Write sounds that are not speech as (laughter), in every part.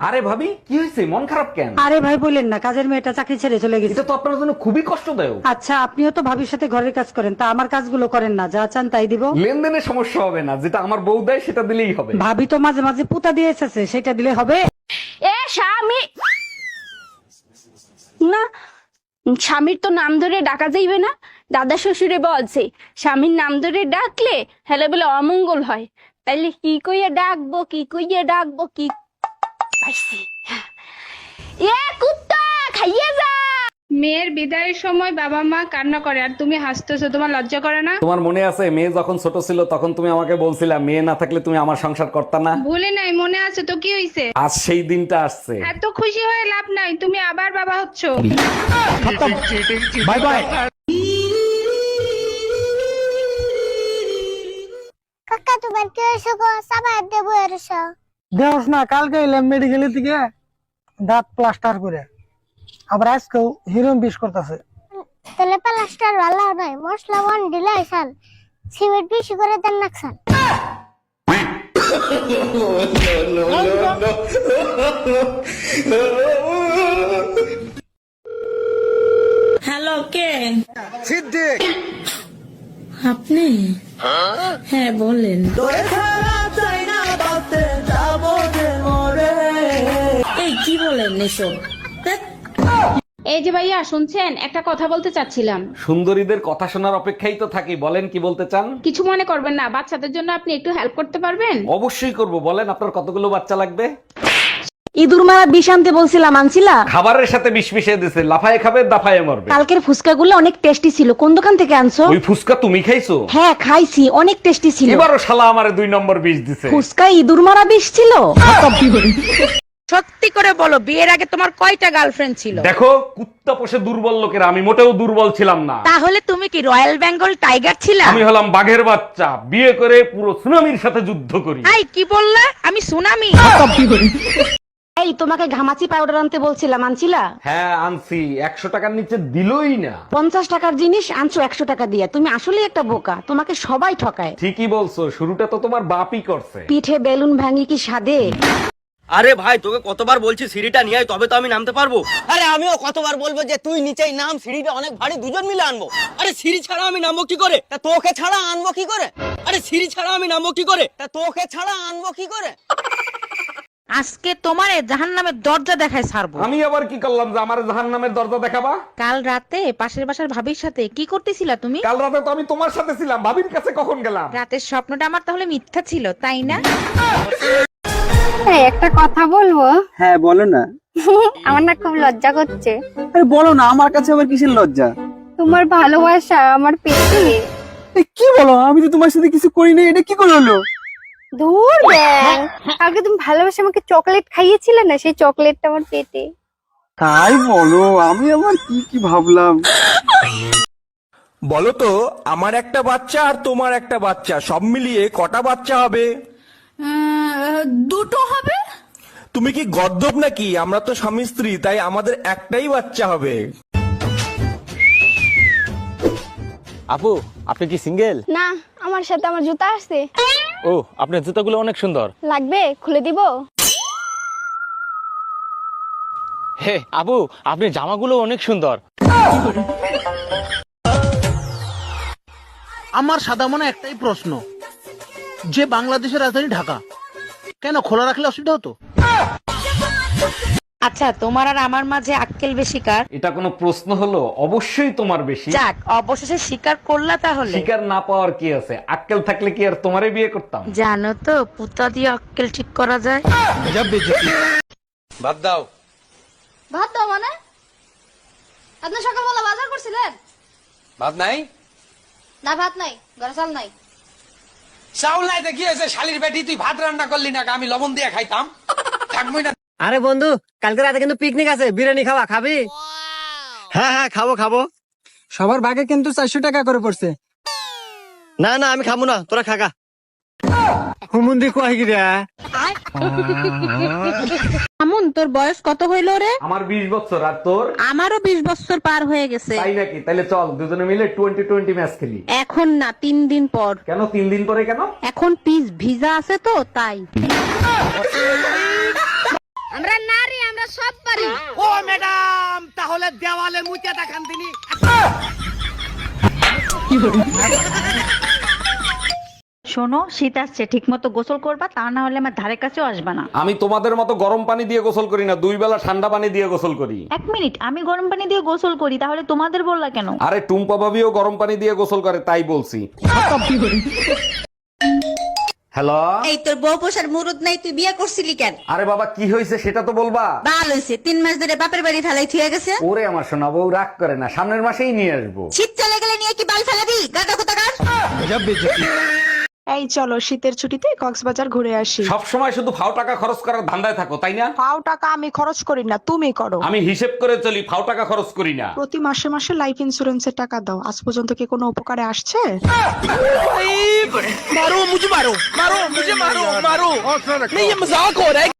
আরে ভাবি কি হয়েছে? মন খারাপ কেন? আরে ভাই বললেন না কাজের মেয়েটা চাকরি ছেড়ে চলে গেছে। এটা তো আপনার জন্য খুবই কষ্টদায়ক। আচ্ছা আপনিও তো ভাবির সাথে ঘরের কাজ করেন তা আমার কাজগুলো করেন না যা চান তাই দিব। লেনদেনের সমস্যা হবে না যেটা আমার বউ দেয় সেটা দিলেই হবে। ভাবি তো মাঝে মাঝে পুতা দিয়ে এসেছে সেটা দিলে হবে? এ স্বামী! না স্বামীর তো নাম ধরে ডাকা যাইবে না। দাদা শ্বশুরে বলছে স্বামীর নাম ধরে ডাকলে হেলে বলে অমঙ্গল হয়। তাইলে কি কইয়া ডাকবো কি কইয়া ডাকবো কি পাইছি। এ কুত্তা খাইয়ে যা। মেয়ের বিদায়ের সময় বাবা মা কান্না করে আর তুমি হাসতেছো তোমার লজ্জা করে না? তোমার মনে আছে মেয়ে যখন ছোট ছিল তখন তুমি আমাকে বলছিলা মেয়ে না থাকলে তুমি আমার সংসার করতা না? ভুলে নাই মনে আছে তো কি হইছে? আজ সেই দিনটা আসছে। এত খুশি হয়ে লাভ নাই তুমি আবার বাবা হচ্ছ। Bye bye. কাকা তোমার কি হয়েছে গো? সাবাই দেবো এরছো দেওস না কালকে এলাম মেডিকেলের থেকে দাঁত প্লাস্টার করে। আবার আজকেও হিরোইন বিষ করতেছে। তাহলে প্লাস্টার ভালো নয় মশলা ওয়ান দিলে আইসাল সিমেন্ট বেশি করে দেন নাকসাল হ্যালো কে? সিদ্দিক। আপনি? হ্যাঁ বলেন। এই কি বলেন এসব? এই যে ভাইয়া শুনছেন? একটা কথা বলতে চাচ্ছিলাম। সুন্দরীদের কথা শোনার অপেক্ষাই তো থাকি। বলেন কি বলতে চান? কিছু মনে করবেন না বাচ্চাদের জন্য আপনি একটু হেল্প করতে পারবেন? অবশ্যই করব। বলেন আপনার কতগুলো বাচ্চা লাগবে? ইঁদুর মারা বিষ আনতে বলছিলাম আনছিলা? খাবারের সাথে বিষ মিশিয়ে দিছে লাফায় খাবে দাফায় মরবে। কালকের ফুচকাগুলো অনেক টেস্টি ছিল। কোন দোকান থেকে আনছো? ওই ফুসকা তুমি খাইছো? হ্যাঁ খাইছি অনেক টেস্টি ছিল। এবারও শালা আমারে দুই নম্বর বিষ দিছে। ফুচকা ইঁদুর মারা বিষ ছিল? সত্যি করে বলো বিয়ের আগে তোমার কয়টা গার্লফ্রেন্ড ছিল? দেখো কুত্তা পোষে দুর্বল লোকেরা আমি মোটেও দুর্বল ছিলাম না। তাহলে তুমি কি রয়্যাল বেঙ্গল টাইগার ছিলা? আমি হলাম বাঘের বাচ্চা বিয়ে করে পুরো সুনামির সাথে যুদ্ধ করি। আই কি বললা? আমি সুনামি। এই তোমাকে ঘামাচি পাউডার আনতে বলছিলাম আনছিলা? হ্যাঁ আনছি। একশো টাকার নিচে দিলই না। পঞ্চাশ টাকার জিনিস আনছো একশো টাকা দিয়ে। তুমি আসলে একটা বোকা। তোমাকে সবাই ঠকায়। ঠিকই বলছো শুরুটা তো তোমার বাপই করছে। পিঠে বেলুন ভাঙি কি সাদে? আরে ভাই তোকে কতবার বলছি সিঁড়িটা নিয়ে আয় তবে তো আমি নামতে পারব। আরে আমিও কতবার বলব যে তুই নিচেই নাম সিঁড়িটা অনেক ভারী দুজন মিলে আনব। আরে সিঁড়ি ছাড়া আমি নামবো কি করে? তা তোকে ছাড়া আনব কি করে? আরে সিঁড়ি ছাড়া আমি নামবো কি করে? তা তোকে ছাড়া আনব কি করে? আজকে তোমারে জাহান নামের দরজা দেখায় ছাড়বো। আমি আবার কি করলাম যে আমার জাহান নামের দরজা দেখাবা? কাল রাতে পাশের বাসার ভাবির সাথে কি করতেছিলা তুমি? কাল রাতে তো আমি তোমার সাথে ছিলাম ভাবির কাছে কখন গেলাম? রাতের স্বপ্নটা আমার তাহলে মিথ্যা ছিল তাই না? একটা কথা বলব? হ্যাঁ বলো না। (laughs) আমার না খুব লজ্জা করছে। আরে বলো না আমার কাছে আবার কিসের লজ্জা? তোমার ভালোবাসা আমার পেটে। কি বলো? আমি তো তোমার সাথে কিছু করি না এটা কি করে হলো? দূর ব্যাং আগে তুমি ভালোবাসা আমাকে চকলেট খাইয়েছিলে না সেই চকলেটটা আমার পেটে? তাই বলো আমি আবার কি কি ভাবলাম? বলো তো আমার একটা বাচ্চা আর তোমার একটা বাচ্চা সব মিলিয়ে কটা বাচ্চা হবে? দুটো হবে। তুমি কি গদ্দপ নাকি? আমরা তো স্বামী স্ত্রী তাই আমাদের একটাই বাচ্চা হবে। আপু আপনি কি সিঙ্গেল না আমার সাথে আমার জুতা আছে। ও আপনার জুতাগুলো অনেক সুন্দর। লাগবে? খুলে দিব? হে আবু আপনি জামাগুলো অনেক সুন্দর। আমার সাদা মনে একটাই প্রশ্ন। যে বাংলাদেশের রাজধানী ঢাকা। কেন খোলা রাখলে অসুবিধা হতো? আচ্ছা তোমার আর আমার মাঝে আক্কেল বেশি কার? এটা কোনো প্রশ্ন হলো? অবশ্যই তোমার বেশি। যাক অবশেষে স্বীকার করলা তাহলে। শিকার না পাওয়ার কি আছে? আক্কেল থাকলে কি আর তোমারে বিয়ে করতাম? জানো তো পুতা দিয়ে আক্কেল ঠিক করা যায়। বাদ দাও। ভাত দাও মানে? আপনি সকালবেলা বাজার করছিলেন? ভাত নাই? না ভাত নাই ঘরে চাল নাই। চাউল নাই দেখি আছে শালির বেটি তুই ভাত রান্না করলি না আমি লবণ দিয়ে খাইতাম। থাকবই না আরে বন্ধু কালকে রাতে কিন্তু পিকনিক আছে বিরিয়ানি খাওয়া খাবি? হ্যাঁ হ্যাঁ খাব খাব। সবার ভাগে কিন্তু চারশো টাকা করে পড়ছে। না না আমি খাব না তোরা খাগা হুমুন্দি কুয়াই গিরা আমুন তোর বয়স কত হইল রে? আমার বিশ বছর আর তোর? আমারও বিশ বছর পার হয়ে গেছে। তাই নাকি? তাহলে চল দুজনে মিলে টোয়েন্টি টোয়েন্টি ম্যাচ খেলি। এখন না তিন দিন পর। কেন তিন দিন পরে কেন? এখন পিস ভিজা আছে তো তাই। আমরা নারী আমরা সব পারি। ও ম্যাডাম তাহলে দেওয়ালে মুচে দেখান তিনি। শোনো শীত আসছে ঠিক মতো গোসল করবা তা না হলে আমার ধারে কাছেও আসবা না। আমি তোমাদের মতো গরম পানি দিয়ে গোসল করি না দুই বেলা ঠান্ডা পানি দিয়ে গোসল করি। এক মিনিট আমি গরম পানি দিয়ে গোসল করি তাহলে তোমাদের বললা কেন? আরে টুম্পা ভাবিও গরম পানি দিয়ে গোসল করে তাই বলছি। হ্যালো? এই তোর বউ পোষার মুরুদ নাই তুই বিয়ে করছিলি কেন? আরে বাবা কি হয়েছে সেটা তো বলবা। বাল হয়েছে তিন মাস ধরে বাপের বাড়ি ফেলাই থুয়ে গেছে। ওরে আমার সোনা বউ রাগ করে না সামনের মাসেই নিয়ে আসব। শীত চলে গেলে নিয়ে কি বাল ফেলাবি? গাদা কোথাকার এই চলো শীতের ছুটিতে কক্সবাজার ঘুরে আসি। সব সময় শুধু ফাও টাকা খরচ করার ধান্দায় থাকো তাই না? ফাও টাকা আমি খরচ করি না তুমি করো। আমি হিসেব করে চলি ফাও টাকা খরচ করি না। প্রতি মাসে মাসে লাইফ ইন্সুরেন্সের টাকা দাও। আজ পর্যন্ত কি কোনো উপকারে আসছে?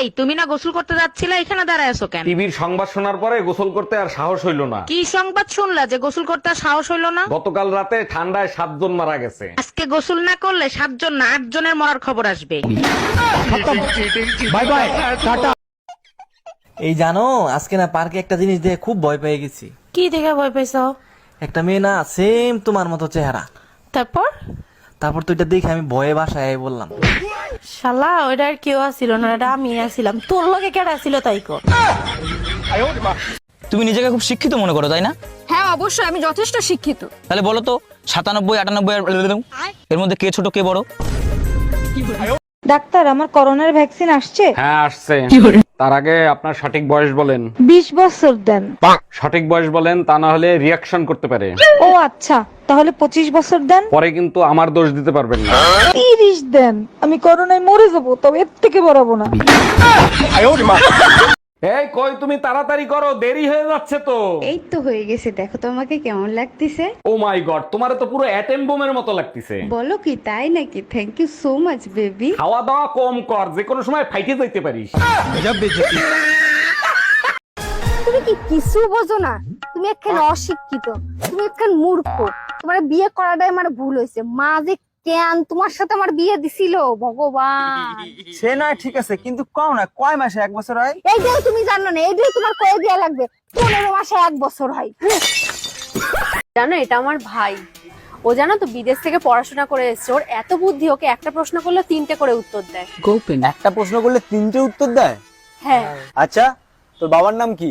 এই তুমি না গোসল করতে যাচ্ছিলে এখানে দাঁড়ায় আছো কেন? টিভির সংবাদ শোনার পরে গোসল করতে আর সাহস হইল না। কি সংবাদ শুনলা যে গোসল করতে আর সাহস হইল না? গতকাল রাতে ঠান্ডায় সাতজন মারা গেছে। আজকে গোসল না করলে সাতজন না আট জনের মরার খবর আসবে। বাই বাই টাটা। এই জানো আজকে না পার্কে একটা জিনিস দেখে খুব ভয় পেয়ে গেছি। কি দেখে ভয় পাইছো একটা মেয়ে না সেম তোমার মতো চেহারা। তারপর? তারপর তো এটা দেখে আমি ভয়ে বাসায় আই বললাম। শালা ওইটা আর কেউ আসিল না এটা আমি আসিলাম তোর লগে কেডা আসিল তাই কর। তুমি নিজেকে খুব শিক্ষিত মনে করো তাই না? হ্যাঁ অবশ্যই আমি যথেষ্ট শিক্ষিত। তাহলে বলো তো সাতানব্বই আটানব্বই এর মধ্যে কে ছোট কে বড়? ডাক্তার আমার করোনার ভ্যাকসিন আসছে? হ্যাঁ আসছে। তার আগে আপনার সঠিক বয়স বলেন বিশ বছর দেন সঠিক বয়স বলেন তা না হলে রিয়াকশন করতে পারে ও আচ্ছা তাহলে পঁচিশ বছর দেন পরে কিন্তু আমার দোষ দিতে পারবেন না তিরিশ দেন আমি করোনায় মরে যাব তবে এর থেকে বড়াবো না এই কই তুমি তাড়াতাড়ি করো দেরি হয়ে যাচ্ছে তো। এই তো হয়ে গেছে দেখো তো আমাকে কেমন লাগতেছে। ও মাই গড তোমার তো পুরো অ্যাটেম বোমের মতো লাগতেছে। বলো কি তাই নাকি? Thank you so much baby খাওয়া দাওয়া কম কর যে কোনো সময় ফাইটে যাইতে পারিস। তুমি কি কিছু বোঝো না? তুমি একখান অশিক্ষিত তুমি একখান মূর্খ। তোমার বিয়ে করাটাই আমার ভুল হয়েছে। মা যে কেন তোমার সাথে আমার বিয়ে দিছিল? ভগবান। সে না ঠিক আছে কিন্তু কও না কয় মাসে এক বছর হয়? এইটাও তুমি জানো না এইটাই তোমার কয়ে দেওয়া লাগবে পনেরো মাসে এক বছর হয়। জানো এটা আমার ভাই। ও জানো তো বিদেশ থেকে পড়াশোনা করে এসছে। ওর এত বুদ্ধি ওকে একটা প্রশ্ন করলে তিনটে করে উত্তর দেয়। একটা প্রশ্ন করলে তিনটে উত্তর দেয়? হ্যাঁ। আচ্ছা তোর বাবার নাম কি?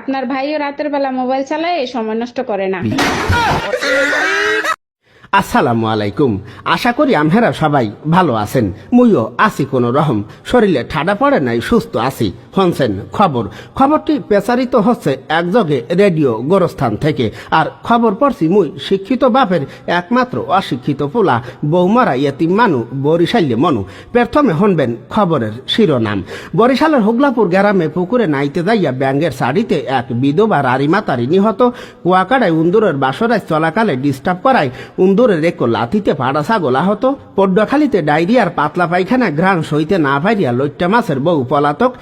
আপনার ভাইও রাতের বেলা মোবাইল চালায়, সময় নষ্ট করে না। আসসালামু আলাইকুম। আশা করি আমহেরা সবাই ভালো আছেন। মুইও আছি কোনো রহম শরীরে ঠাডা পড়ে নাই, সুস্থ আছি। হনছেন খবর, খবরটি প্রচারিত হচ্ছে একযোগে রেডিও গোরস্থান থেকে। আর খবর পড়ছি মুই শিক্ষিত বাপের একমাত্র অশিক্ষিত পোলা, বৌমারা ইয়েতিম মানু, বরিশাল্যে মনু। প্রথমে হনবেন খবরের শিরোনাম। বরিশালের হুগলাপুর গ্রামে পুকুরে নাইতে যাইয়া ব্যাঙ্গের শাড়িতে এক বিধবা রারিমাতারি নিহত। কুয়াকাড়ায় উন্দুরের বাসরায় চলাকালে ডিস্টার্ব করায় উন্দুরের এক লাথিতে পাড়া ছাগল আহত। পড্ডখালিতে ডায়রিয়ার পাতলা পায়খানা ঘ্রাণ সইতে না পাইয়া লইট্টা মাছের বউ পলাতক।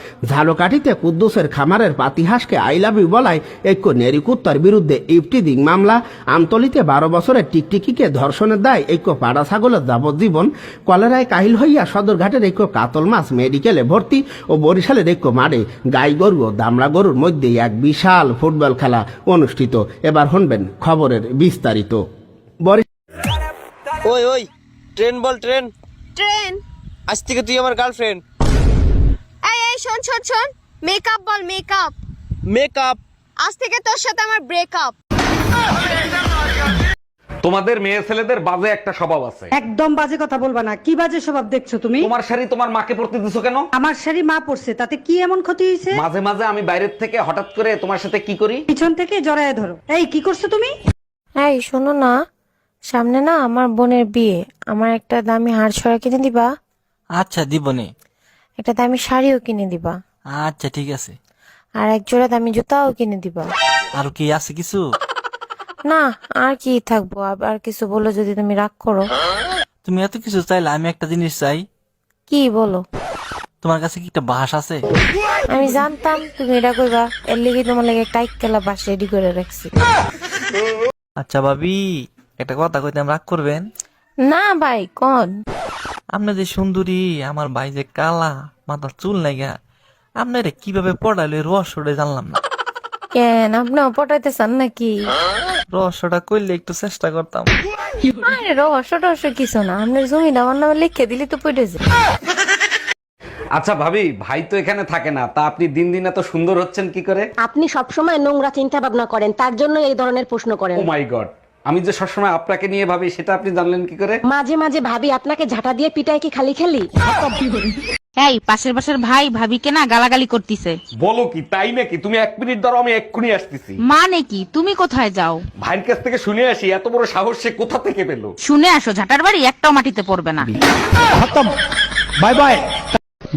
ঝালকাঠিতে কুদ্দুসের খামারের পাতিহাসকে আইলাবি বলায় ঐক্য নেরিকুত্তার বিরুদ্ধে ইফটিদিং মামলা। আমতলিতে বারো বছরের টিকটিকিকে ধর্ষণের দায় ঐক্য পাড়া ছাগলের যাবজ্জীবন। কলেরায় কাহিল হইয়া সদরঘাটের ঐক্য কাতল মাছ মেডিকেলে ভর্তি ও বরিশালের ঐক্য মাঠে গাই গরু ও দামড়া গরুর মধ্যে এক বিশাল ফুটবল খেলা অনুষ্ঠিত। এবার শুনবেন খবরের বিস্তারিত। ওই ওই ট্রেন বল ট্রেন। ট্রেন? আজ থেকে তুই আমার গার্লফ্রেন্ড এই এই শোন শোন শোন। মেকআপ বল মেকআপ মেকআপ আজ থেকে তোর সাথে আমার ব্রেকআপ তোমাদের মেয়ে ছেলেদের বাজে একটা স্বভাব আছে। একদম বাজে কথা বলবা না। কি বাজে স্বভাব দেখছ তুমি? তোমার শাড়ি তোমার মাকে পরতে দিছো কেন? আমার শাড়ি মা পড়ছে তাতে কি এমন ক্ষতি হয়েছে? মাঝে মাঝে আমি বাইরের থেকে হঠাৎ করে তোমার সাথে কি করি? পিছন থেকে জড়ায় ধরো। এই কি করছ তুমি? এই শোনো না। সামনে না আমার বোনের বিয়ে। আমার একটা দামি হাড় ছড়া কিনে দিবা। আচ্ছা দিবনে। একটা দামি শাড়িও কিনে দিবা। আচ্ছা ঠিক আছে। আর এক জোড়া দামি জুতাও কিনে দিবা। আর কি আছে কিছু? না আর কি থাকব? আর কিছু বলো যদি তুমি রাগ করো। তুমি এত কিছু চাইলে আমি একটা জিনিস চাই। কি বলো? তোমার কাছে কি একটা বাস আছে? আমি জানতাম তুমি এটা কইবা। এর লিগে তোমার লাগে টাইক কেলা বাস রেডি করে রাখছি। আচ্ছা ভাবি একটা কথা কইতে রাগ করবেন? না ভাই কোন? আপনি যে সুন্দরী আমার ভাই যে কালা মাথার চুল নাইগা আপনারা কীভাবে পড়াইলো এই রহস্যটা জানলাম না। কেন? আপনিও পটাইতে চান নাকি? রহস্যটা করলে একটু চেষ্টা করতাম। আরে রহস্য টহস্য কিছু না। আপনার জমিটা আমার নামে লিখে দিলি তো পড়ে যায়। আচ্ছা ভাবি ভাই তো এখানে থাকে না। তা আপনি দিন দিন এত সুন্দর হচ্ছেন কি করে? আপনি সবসময় নোংরা চিন্তা ভাবনা করেন তার জন্য এই ধরনের প্রশ্ন করেন। ও মাই গড আমি যে সবসময় আপনাকে নিয়ে ভাবি সেটা আপনি জানলেন কি করে? মাঝে মাঝে ভাবি আপনাকে ঝাঁটা দিয়ে পিটাই কি খালি খেলি? এই পাশের পাশের ভাই ভাবিকে না গালাগালি করতিছে। বলো কি তাই নাকি? তুমি এক মিনিট ধরো আমি এক্ষুনি আসতেছি। মানে কি? তুমি কোথায় যাও? ভাইয়ের কাছ থেকে শুনে আসি এত বড় সাহস সে কোথা থেকে পেল? শুনে আসো ঝাটার বাড়ি একটাও মাটিতে পড়বে না। Bye bye.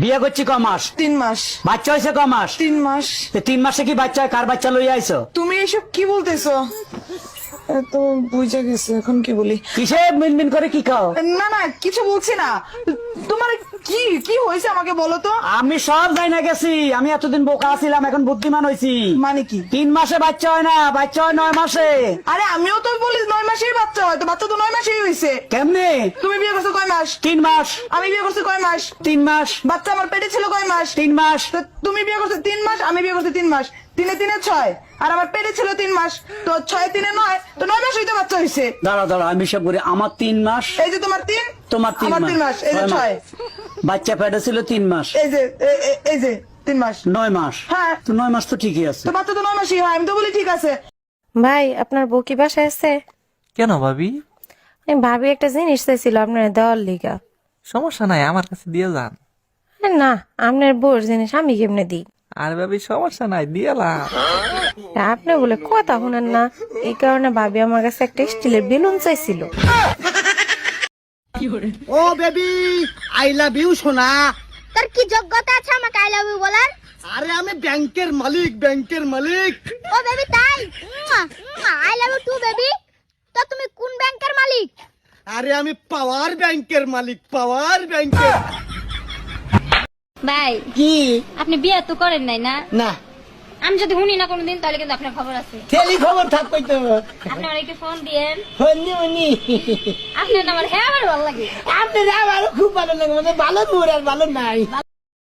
বিয়ে করছি ক মাস? তিন মাস। বাচ্চা হয়েছে ক মাস? তিন মাস। তিন মাসে কি বাচ্চা হয়? কার বাচ্চা লইয়া আইছো? তুমি এসব কি বলতেছো? তো বুঝে গেছে এখন কি বলি? কিসে মিনমিন করে কি খাও? না না কিছু বলছি না। তোমার কি কি হয়েছে আমাকে বলো তো? আমি সব যাই না গেছি। আমি এতদিন বোকা ছিলাম এখন বুদ্ধিমান হয়েছি। মানে কি? তিন মাসে বাচ্চা হয় না বাচ্চা হয় নয় মাসে। আরে আমিও তো বলি নয় মাসেই বাচ্চা হয় তো বাচ্চা তো নয় মাসেই হয়েছে। কেমনে? তুমি বিয়ে করছ কয় মাস? তিন মাস। আমি বিয়ে করছি কয় মাস? তিন মাস। বাচ্চা আমার পেটে ছিল কয় মাস? তিন মাস। তুমি বিয়ে করছ তিন মাস আমি বিয়ে করছি তিন মাস। তিনে তিনে ছয়। আর আমার পেটে ছিল তিন মাস। তো ছয় তিনে নয় তো নয় মাস হইতে বাচ্চা হয়েছে দাঁড়া দাঁড়া আমি সব করি আমার তিন মাস? এই যে তোমার তিন? তোমার তিন আমার তিন মাস। এই যে ছয় বাচ্চা পেটে ছিল তিন মাস। এই যে এই যে তিন মাস। নয় মাস। হ্যাঁ। তো নয় মাস তো ঠিকই আছে। তো বাচ্চা তো নয় মাসই হয় আমি তো বলি ঠিক আছে। ভাই আপনার বউ কি বাসায় আছে? কেন ভাবি? আমি ভাবি একটা জিনিস চাইছিল আপনার দেওয়ার লিগা। সমস্যা নাই আমার কাছে দিয়ে যান। না আপনার বউর জিনিস আমি কেমনে দিই? আর ভাবি সমস্যা নাই দিয়েলাম আপনি বলে কথা শুনেন না। এই কারণে ভাবি আমার কাছে একটা স্টিলের বেলুন চাইছিল। ও বেবি আই লাভ ইউ সোনা। তোর কি যোগ্যতা আছে আমাকে আই লাভ ইউ বলার? আরে আমি ব্যাংকের মালিক ব্যাংকের মালিক। ও বেবি তাই? I love you too baby. তো তুমি কোন ব্যাংকের মালিক? আরে আমি পাওয়ার ব্যাংকের মালিক পাওয়ার ব্যাংকের। ভাই কি? আপনি বিয়ে তো করেন নাই না? না। আমি যদি শুনি না কোনোদিন তাহলে কিন্তু আপনার খবর আছে। টেলি খবর থাকবে তো। আপনি আমার একটু ফোন দিয়েন। হন্নি উনি আপনার আমার হ্যাঁ আমার ভালো লাগে। আপনার ভালো খুব ভালো লাগে মানে ভালো মুড আর ভালো নাই।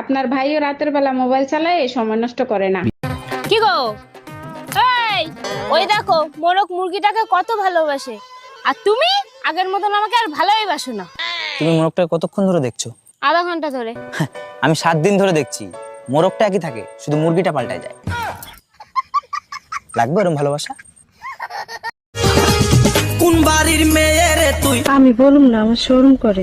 আপনার ভাইও রাতের বেলা মোবাইল চালায় সময় নষ্ট করে না। কি গো? এই ওই দেখো মোরক মুরগিটাকে কত ভালোবাসে। আর তুমি আগের মতন আমাকে আর ভালোই বাসো না। তুমি মোরগটা কতক্ষণ ধরে দেখছ? আধা ঘণ্টা ধরে। আমি সাত দিন ধরে দেখছি। মোরগটা একই থাকে শুধু মুরগিটা পাল্টায় যায়। লাগবে এরকম ভালোবাসা? কোন বাড়ির মেয়ে রে তুই আমি বলুম না আমার শোরুম করে।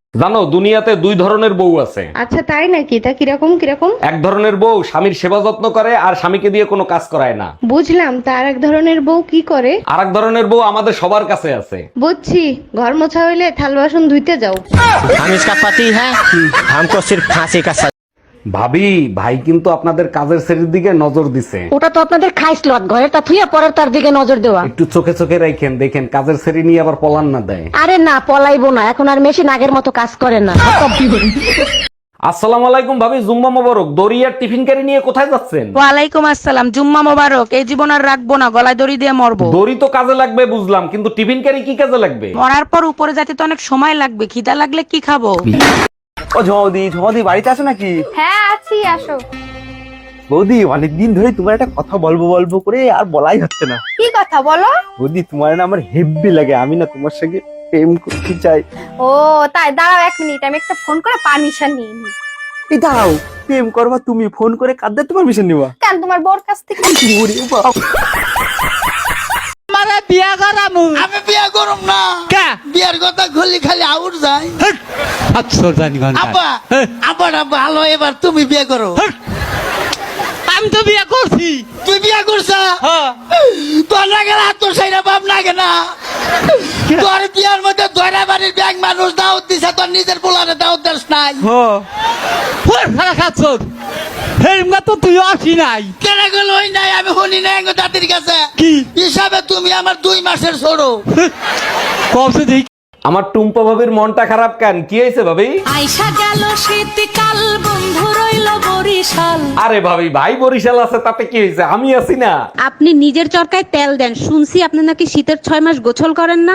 জানো দুনিয়াতে দুই ধরনের বউ আছে আচ্ছা তাই নাকি তা কিরকম কিরকম এক ধরনের বউ স্বামীর সেবা যত্ন করে আর স্বামীকে দিয়ে কোনো কাজ করায় না বুঝলাম তার এক ধরনের বউ কি করে আর এক ধরনের বউ আমাদের সবার কাছে আছে বুঝছি ঘর মোছা হইলে থাল বাসন ধুইতে যাও हम इसका पति है हमको सिर्फ फांसी का ভাবি ভাই কিন্তু আপনাদের কাজের শ্রেণির দিকে নজর দিছে। ওটা তো আপনাদের খাইসলত ঘরে তা থুইয়া পরের তার দিকে নজর দেওয়া। একটু চোখে চোখে রাখেন দেখেন কাজের শ্রেণি নিয়ে আবার পলান না দেয়। আরে না পলাইবো না এখন আর মেশিন আগের মতো কাজ করে না। আসসালামু আলাইকুম ভাবি জুম্মা মোবারক দরিয়ার টিফিন ক্যারি নিয়ে কোথায় যাচ্ছেন? ওয়ালাইকুম আসসালাম জুম্মা মোবারক এই জীবন আর রাখব না গলায় দড়ি দিয়ে মরবো। দড়ি তো কাজে লাগবে বুঝলাম কিন্তু টিফিন ক্যারি কি কাজে লাগবে? মরার পর উপরে যেতে তো অনেক সময় লাগবে খিদা লাগলে কি খাব? ও ঝদি ঝদি বাড়িতে আছো নাকি? হ্যাঁ আছি আসো। বৌদি অনেকদিন ধরে তোমার একটা কথা বলব বলব করে আর বলাই হচ্ছে না। কি কথা বলো? বৌদি তোমার না আমার হেব্বি লাগে আমি না তোমার সঙ্গে প্রেম করতে চাই। ও তাই দাঁড়াও এক মিনিট আমি একটা ফোন করে পারমিশন নিয়ে নিই। এই দাঁড়াও প্রেম করবা তুমি ফোন করে কাঁদতে তোমার মিশন নিবা। কেন তোমার বর কাছ থেকে? ওরে বাপ। আমি বিয়ে করব না। বিয়ের কথা খুললি খালি আউট যায়। আব্বা আব্বা না ভালো এবার তুমি বিয়ে করো। আমি তো বিয়ে করছি। তুই বিয়ে করছ? তোর না গেলে আর তোর সেইটা বাপ লাগে না। তোর বিয়ার মধ্যে দয়রা বাড়ির ব্যাংক মানুষ তোর নিজের পোলারে দাওয়াত দিস নাই। কেন গেল ওই নাই? আমি শুনি নাই এঙ্গো দাদির কাছে। কি? হিসাবে তুমি আমার দুই মাসের ছোড়ো। আমার টুম্পা ভাবির মনটা খারাপ কেন? কি হয়েছে ভাবি? আইসা গেল শীতকাল বন্ধু রইল বরিশাল। আরে ভাবি ভাই বরিশাল আছে তাতে কি হয়েছে? আমি আছি না। আপনি নিজের চরকায় তেল দেন। শুনছি আপনি নাকি শীতের ছয় মাস গোছল করেন না।